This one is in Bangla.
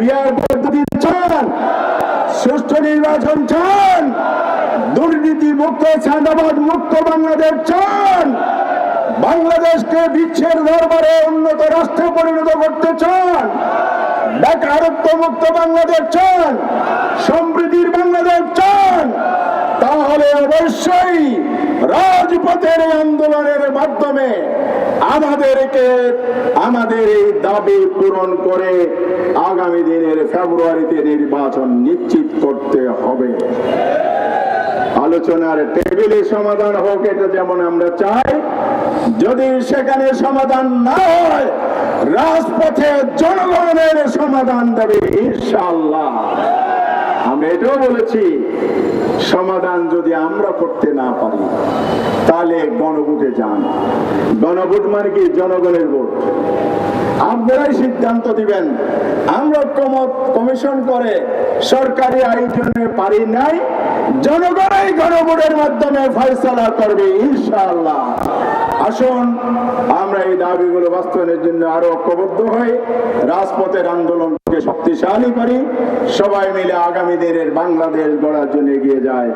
পিয়ার পদ্ধতি চান নির্বাচন চান, দুর্নীতি মুক্ত, চাঁদাবাদ মুক্ত বাংলাদেশ চান, বাংলাদেশকে বিচ্ছের দরবারে উন্নত রাষ্ট্রে পরিণত করতে চান বেকারত্ব মুক্ত বাংলাদেশ চান, সমৃদ্ধির বাংলাদেশ চান, তাহলে অবশ্যই রাজপথের আন্দোলনের মাধ্যমে আমাদেরকে, আমাদের এই দাবি পূরণ করে আগামী দিনের ফেব্রুয়ারিতে নির্বাচন নিশ্চিত করতে হবে। আলোচনার টেবিলে সমাধান হোক, এটা যেমন আমরা চাই, যদি সেখানে সমাধান না হয়, রাজপথে জনগণের সমাধান দেবে ইনশাআল্লাহ। আমরা এটাও বলেছি, সমাধান যদি আমরা করতে না পারি, তাহলে গণভোটে যান। গণভোট মানে কি? জনগণের ভোট। আপনারাই সিদ্ধান্ত দিবেন। আমরা কমিশন করে সরকারি আয়োজনে পারি নাই, জনগণই গণভোটের মাধ্যমে ফয়সলা করবে, ইনশাআল্লাহ। আসুন, আমরা এই দাবিগুলো বাস্তবায়নের জন্য আরও ঐক্যবদ্ধ হই, রাজপথের আন্দোলনকে শক্তিশালী করি সবাই মিলে আগামী দিনের বাংলাদেশ গড়ার জন্য এগিয়ে যায়।